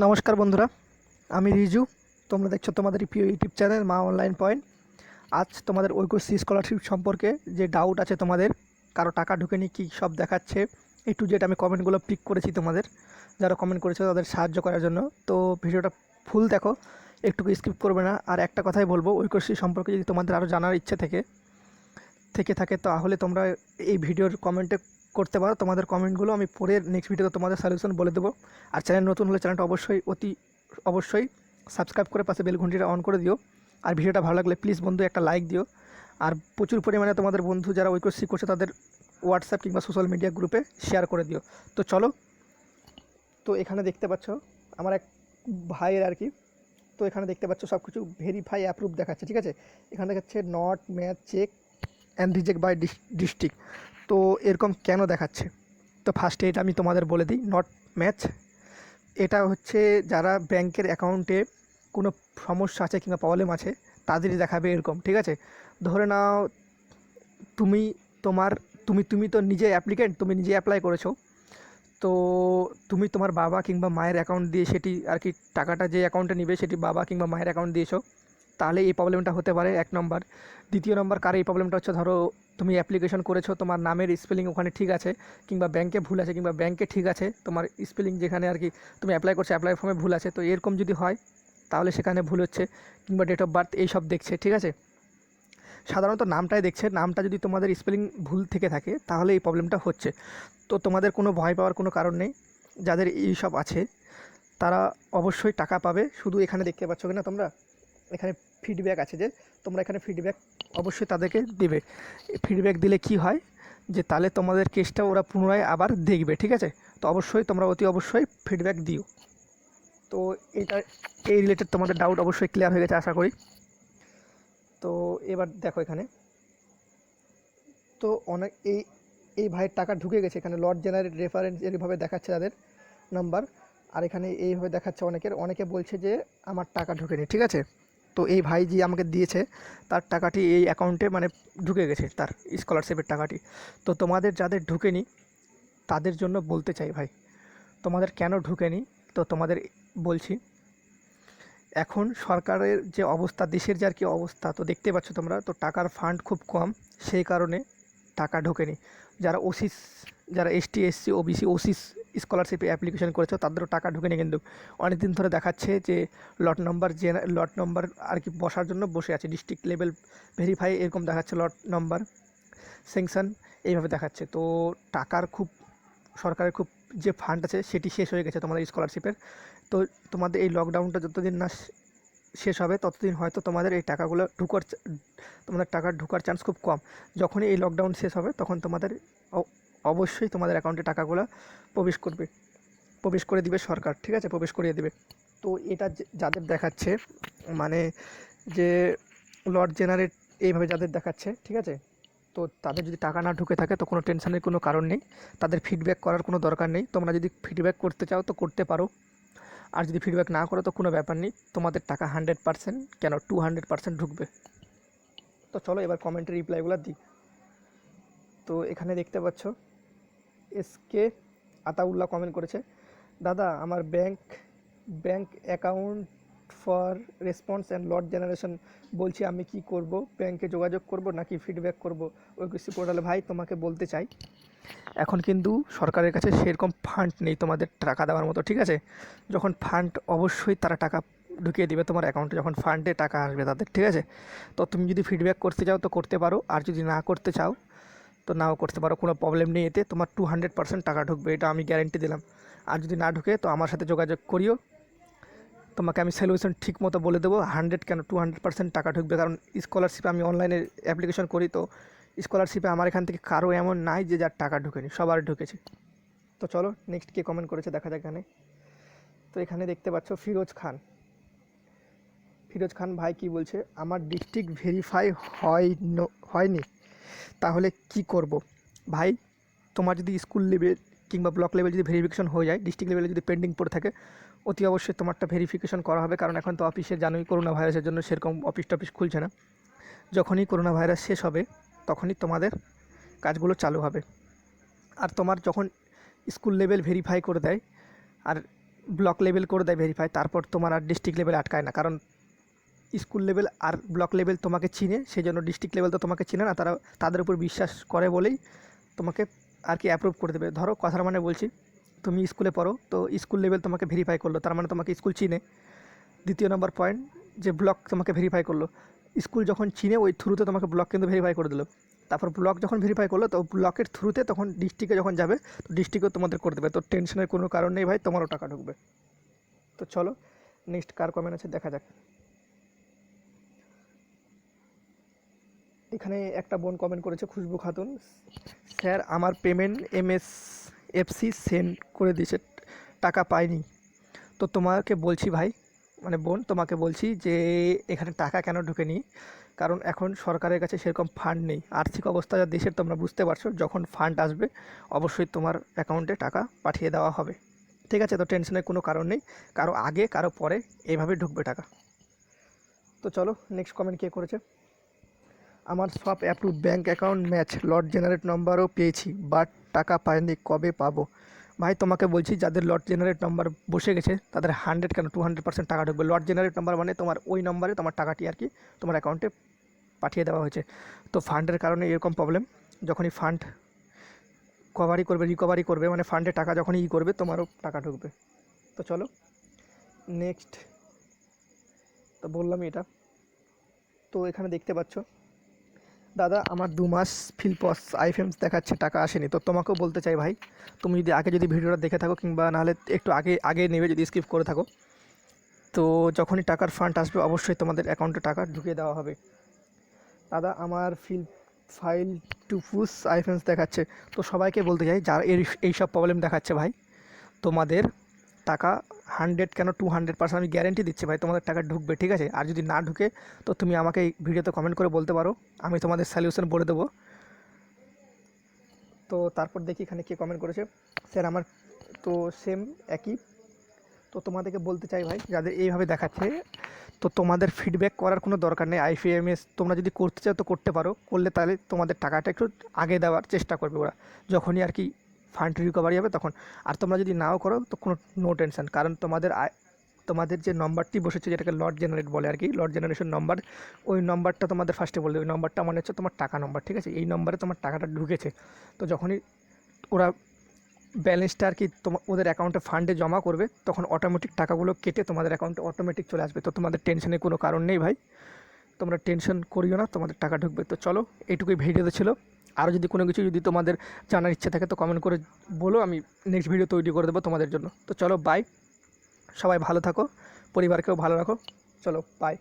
নমস্কার বন্ধুরা, আমি রিজু। তোমরা দেখছ তোমাদের প্রিয় YouTube channel Maa online point. আজ তোমাদের ঐক্যশ্রী স্কলারশিপ সম্পর্কে যে ডাউট আছে তোমাদের, কারও টাকা ঢুকেনি কী সব দেখাচ্ছে এই টু জেড আমি কমেন্টগুলো পিক করেছি তোমাদের। যারা কমেন্ট করেছে তাদের সাহায্য করার জন্য। তো ভিডিওটা ফুল দেখো, একটুকু স্কিপ করবে না। আর একটা কথাই বলব ঐক্যশ্রী সম্পর্কে যদি তোমাদের আরও জানার ইচ্ছে থেকে থেকে থাকে তাহলে তোমরা এই ভিডিওর কমেন্টে করতে পারো, তোমাদের কমেন্টগুলো আমি পরে নেক্সট ভিডিওতে তোমাদের সলিউশন বলে দেবো। আর চ্যানেল নতুন হলে চ্যানেলটা অবশ্যই, অতি অবশ্যই সাবস্ক্রাইব করে পাশে বেল ঘন্টিটা অন করে দিও। আর ভিডিওটা ভালো লাগলে প্লিজ বন্ধু একটা লাইক দিও। আর প্রচুর পরিমাণে তোমাদের বন্ধু যারা ঐক্যশ্রী করছে তাদের হোয়াটসঅ্যাপ কিংবা সোশ্যাল মিডিয়া গ্রুপে শেয়ার করে দিও। তো চলো, তো এখানে দেখতে পাচ্ছ, আমার এক ভাইয়ের আর কি, তো এখানে দেখতে পাচ্ছ সব কিছু ভেরিফাই অ্যাপ্রুভ দেখাচ্ছে, ঠিক আছে? এখানে দেখাচ্ছে not match check and reject by district তো এরকম কেন দেখাচ্ছে? তো ফার্স্টে এটা আমি তোমাদের বলে দিই নট ম্যাচ এটা হচ্ছে যারা ব্যাংকের অ্যাকাউন্টে কোনো সমস্যা আছে কিংবা প্রবলেম আছে, তাদেরই দেখাবে এরকম, ঠিক আছে? ধরে নাও তুমি তোমার, তুমি তুমি তো নিজে অ্যাপ্লিকেন্ট তুমি নিজে অ্যাপ্লাই করেছ। তো তুমি তোমার বাবা কিংবা মায়ের অ্যাকাউন্ট দিয়ে সেটি আর কি টাকাটা যে অ্যাকাউন্টে নিবে সেটি বাবা কিংবা মায়ের অ্যাকাউন্ট দিয়েছ। তাহলে এই প্রবলেমটা হতে পারে, এক নম্বর দ্বিতীয় নম্বর কার এই প্রবলেমটা হচ্ছে, ধরো, তুমি অ্যাপ্লিকেশন করেছ, তোমার নামের স্পেলিং ওখানে ঠিক আছে, কিংবা ব্যাংকে ভুল আছে, কিংবা ব্যাংকে ঠিক আছে, তোমার স্পেলিং যেখানে আর কি, তুমি অ্যাপ্লাই করছ অ্যাপ্লাই ফর্মে ভুল আছে, তো এরকম যদি হয়, তাহলে সেখানে ভুল হচ্ছে, কিংবা ডেট অফ বার্থ এইসব দেখছে, ঠিক আছে? সাধারণত নামটাই দেখছে, নামটা যদি তোমাদের স্পেলিং ভুল থেকে থাকে, তাহলে এই প্রবলেমটা হচ্ছে। তো তোমাদের কোনো ভয় পাওয়ার কোনো কারণ নেই, যাদের এইসব আছে, তারা অবশ্যই টাকা পাবে, শুধু এখানে দেখতে পাচ্ছ কিনা তোমরা? এখানে ফিডব্যাক আছে যে তোমরা এখানে ফিডব্যাক অবশ্যই তাদেরকে দেবে। ফিডব্যাক দিলে কি হয়? যে তাহলে তোমাদের কেসটা ওরা পুনরায় আবার দেখবে, ঠিক আছে? তো অবশ্যই তোমরা অতি অবশ্যই ফিডব্যাক দিও। তো এটা, এই রিলেটেড তোমাদের ডাউট অবশ্যই ক্লিয়ার হয়ে গেছে, আশা করি। তো এবার দেখো এখানে। তো অনেক, এই এই ভাইয়ের টাকা ঢুকে গেছে এখানে লর্ড জেনারেল রেফারেন্স এরভাবে দেখাচ্ছে তাদের নাম্বার আর এখানে এইভাবে দেখাচ্ছে অনেকের। অনেকে বলছে যে আমার টাকা ঢুকেনি, ঠিক আছে? তো এই ভাই যে আমাকে দিয়েছে, তার টাকাটি এই অ্যাকাউন্টে মানে ঢুকে গেছে, তার স্কলারশিপের টাকাটি। তো তোমাদের যাদের ঢুকেনি, তাদের জন্য বলতে চাই ভাই, তোমাদের কেন ঢুকেনি? তো তোমাদের বলছি, এখন সরকারের যে অবস্থা, দেশের যে আর কি অবস্থা, তো দেখতে পাচ্ছ তোমরা, তো টাকার ফান্ড খুব কম, সেই কারণে টাকা ঢোকেনি। যারা ওসিস যারা এসটি এসসি ওবিসি ওসিস স্কলারশিপে অ্যাপ্লিকেশন করেছে তাদেরও টাকা ঢুকেনি কিন্তু। অনেক দিন ধরে দেখাচ্ছে যে লট নম্বর যে লট নম্বর আর কি বসার জন্য বসে আছে, ডিস্ট্রিক্ট লেভেল ভেরিফাই এরকম দেখাচ্ছে লট নম্বর স্যাংশন, এইভাবে দেখাচ্ছে। তো টাকার খুব, সরকারের খুব যে ফান্ড আছে, সেটি শেষ হয়ে গেছে তোমাদের স্কলারশিপের তো তোমাদের এই লকডাউনটা যতদিন না শেষ হবে, ততদিন হয়তো তোমাদের এই টাকাগুলো ঢুকার তোমাদের টাকা ঢুকার চান্স খুব কম। যখনই এই লকডাউন শেষ হবে, তখন তোমাদের অবশ্যই তোমাদের অ্যাকাউন্টে টাকাগুলো প্রবেশ করবে, প্রবেশ করে দিবে সরকার, ঠিক আছে? প্রবেশ করিয়ে দিবে। তো এটা যাদের দেখাচ্ছে মানে যে লর্ড জেনারেট এইভাবে যাদের দেখাচ্ছে, ঠিক আছে? তো তাদের যদি টাকা না ঢুকে থাকে, তো কোনো টেনশনের কোনো কারণ নেই। তাদের ফিডব্যাক করার কোনো দরকার নেই। তোমরা যদি ফিডব্যাক করতে চাও, তো করতে পারো। আর যদি ফিডব্যাক না করো, তো কোনো ব্যাপার নেই। তোমাদের টাকা হান্ড্রেড পার্সেন্ট কেন টু হান্ড্রেড পার্সেন্ট ঢুকবে? তো চলো এবার কমেন্টের রিপ্লাইগুলো দিই। তো এখানে দেখতে পাচ্ছ এসকে আতাউল্লাহ কমেন্ট করেছে, দাদা, আমার bank bank account for response and lot generation বলছি আমি কি করব? ব্যাংকে যোগাযোগ করব নাকি ফিডব্যাক করব? ওই কৃষি পোর্টালে ভাই তোমাকে বলতে চাই, এখন কিন্তু সরকারের কাছে সেরকম ফান্ড নেই তোমাদের টাকা দেওয়ার মতো, ঠিক আছে? যখন ফান্ড অবশ্যই তারা টাকা ঢুকিয়ে দিবে তোমার অ্যাকাউন্টে যখন ফান্ডে টাকা আসবে তাদের, ঠিক আছে? তো তুমি যদি ফিডব্যাক করতে চাও তো করতে পারো, আর যদি না করতে চাও তো নাও করতে পারো, কোনো প্রবলেম নেই এতে। তোমার টু হান্ড্রেড পার্সেন্ট টাকা ঢুকবে, এটা আমি গ্যারেন্টি দিলাম। আর যদি না ঢুকে, তো আমার সাথে যোগাযোগ করিও। তোমাকে আমি সলিউশন ঠিক মতো বলে দেবো হান্ড্রেড কেন টু হান্ড্রেড পার্সেন্ট টাকা ঢুকবে? কারণ স্কলারশিপে আমি অনলাইনে অ্যাপ্লিকেশন করি, তো স্কলারশিপে আমার এখান থেকে কারও এমন নাই যে যার টাকা ঢুকেনি, সবার ঢুকেছে। তো চলো নেক্সট কে কমেন্ট করেছে, দেখা যাক এখানে। তো এখানে দেখতে পাচ্ছ ফিরোজ খান। ফিরোজ খান ভাই কি বলছে, আমার ডিস্ট্রিক্ট ভেরিফাই হয় হয়নি। তাহলে কি করব? ভাই, তোমার যদি স্কুল লেভেল কিংবা ব্লক লেভেল যদি ভেরিফিকেশন হয়ে যায় ডিস্ট্রিক্ট লেভেলে যদি পেন্ডিং পড়ে থাকে, অতি অবশ্যই তোমারটা ভেরিফিকেশন করা হবে। কারণ এখন তো অফিসে জানোই করোনা ভাইরাসের জন্য সেরকম অফিস টফিস খুলছে না। যখনই করোনা ভাইরাস শেষ হবে, তখনই তোমাদের কাজগুলো চালু হবে। আর তোমার যখন স্কুল লেভেল ভেরিফাই করে দেয়, আর ব্লক লেভেল করে দেয় ভেরিফাই তারপর তোমার আর ডিস্ট্রিক্ট লেভেলে আটকায় না। কারণ স্কুল লেভেল আর ব্লক লেভেল তোমাকে চিনে সেই জন্য ডিস্ট্রিক্ট লেভেল তো তোমাকে চিনে না, তারা তাদের উপর বিশ্বাস করে বলেই তোমাকে আর কি অ্যাপ্রুভ করে দেবে। ধরো কথার মানে বলছি, তুমি স্কুলে পড়ো, তো স্কুল লেভেল তোমাকে ভেরিফাই করল, তার মানে তোমাকে স্কুল চিনে। দ্বিতীয় নম্বর পয়েন্ট যে ব্লক তোমাকে ভেরিফাই করল। স্কুল যখন চিনে, ওই থ্রুতে তোমাকে ব্লক কিন্তু ভেরিফাই করে দিলো। তারপর ব্লক যখন ভেরিফাই করল, তো ব্লকের থ্রুতে তখন ডিস্ট্রিক্টে যখন যাবে, তো ডিস্ট্রিক্টও তোমাদের করে দেবে। তো টেনশনের কোনো কারণ নেই ভাই, তোমারও টাকা ঢুকবে। তো চলো নেক্সট কার কমেন্ট আছে দেখা যাক। এখানে একটা বোন কমেন্ট করেছে, খুশবু খাতুন। স্যার, আমার payment M S FC send করে দিয়েছে, টাকা পাইনি। তো তোমাকে বলছি ভাই মানে বোন, তোমাকে বলছি যে এখানে টাকা কেন ঢুকেনি? কারণ এখন সরকারের কাছে সেরকম ফান্ড নেই। আর্থিক অবস্থা যা দেশের তোমরা বুঝতে পারছ, যখন ফান্ড আসবে, অবশ্যই তোমার অ্যাকাউন্টে টাকা পাঠিয়ে দেওয়া হবে। ঠিক আছে, তো টেনশনের কোনো কারণ নেই। কারও আগে, কারও পরে এইভাবে ঢুকবে টাকা। তো চলো নেক্সট কমেন্ট কে করেছে? আমার সব approve bank account match lot generate নম্বরও পেয়েছি বাট টাকা পাইনি, কবে পাবো? ভাই, তোমাকে বলছি, যাদের লট জেনারেট নাম্বার বসে গেছে, তাদের হান্ড্রেড কেন টু হান্ড্রেড পার্সেন্ট টাকা ঢুকবে? লট জেনারেট নাম্বার মানে তোমার ওই নম্বরে তোমার টাকাটি আর কি তোমার অ্যাকাউন্টে পাঠিয়ে দেওয়া হয়েছে। তো ফান্ডের কারণে এরকম প্রবলেম যখনই ফান্ড কভারি করবে রিকভারি করবে মানে ফান্ডে টাকা যখনই ই করবে, তোমারও টাকা ঢুকবে। তো চলো নেক্সট তো বললাম এটা। তো এখানে দেখতে পাচ্ছ দাদা, আমার দু মাস ফিলপস আইফেমস দেখাচ্ছে, টাকা আসেনি। তো তোমাকেও বলতে চাই ভাই, তুমি যদি আগে যদি ভিডিওটা দেখে থাকো কিংবা নাহলে একটু আগে আগে নেবে যদি স্কিপ করে থাকো। তো যখনই টাকার ফান্ড আসবে, অবশ্যই তোমাদের অ্যাকাউন্টে টাকা ঢুকিয়ে দেওয়া হবে। দাদা, আমার ফিল ফাইল টু পুস আইফেন্স দেখাচ্ছে। তো সবাইকে বলতে চাই, যার এর এইসব প্রবলেম দেখাচ্ছে ভাই, তোমাদের টাকা হান্ড্রেড কেন টু হান্ড্রেড পার্সেন্ট আমি গ্যারেন্টি দিচ্ছি ভাই, তোমাদের টাকা ঢুকবে, ঠিক আছে? আর যদি না ঢুকে, তো তুমি আমাকে এই ভিডিওতে কমেন্ট করে বলতে পারো। আমি তোমাদের সলিউশন বলে দেবো। তো তারপর দেখি এখানে কে কমেন্ট করেছে। স্যার আমার তো সেম একই। তো তোমাদেরকে বলতে চাই ভাই, যাদের এইভাবে দেখাচ্ছে, তো তোমাদের ফিডব্যাক করার কোনো দরকার নেই। আইপিএমএস তোমরা যদি করতে চাও তো করতে পারো। করলে তাহলে তোমাদের টাকাটা একটু আগে দেওয়ার চেষ্টা করবে ওরা। যখনই আর কি ফান্ড রিকভারি হবে, তখন আর তোমরা যদি নাও করো, তো কোনো নো টেনশন কারণ তোমাদের তোমাদের যে নম্বরটি বসেছে, যেটাকে লট জেনারেট বলে আর কি লট জেনারেশন নম্বর ওই নম্বরটা তোমাদের ফার্স্টে বলবে ওই নম্বরটা মানে হচ্ছে তোমার টাকা নম্বর ঠিক আছে? এই নম্বরে তোমার টাকাটা ঢুকেছে। তো যখনই ওরা ব্যালেন্সটা আর কি তোমার ওদের অ্যাকাউন্টে ফান্ডে জমা করবে, তখন অটোমেটিক টাকাগুলো কেটে তোমাদের অ্যাকাউন্টে অটোমেটিক চলে আসবে। তো তোমাদের টেনশনের কোনো কারণ নেই ভাই। তোমরা টেনশন করিও না, তোমাদের টাকা ঢুকবে। তো চলো, এইটুকুই ভিডিওতে ছিল। আরও যদি কোনো কিছু যদি তোমাদের জানার ইচ্ছে থাকে তো কমেন্ট করে বলো, আমি নেক্সট ভিডিও তৈরি করে দেবো তোমাদের জন্য। তো চলো বাই সবাই ভালো থাকো, পরিবারকেও ভালো রাখো। চলো বাই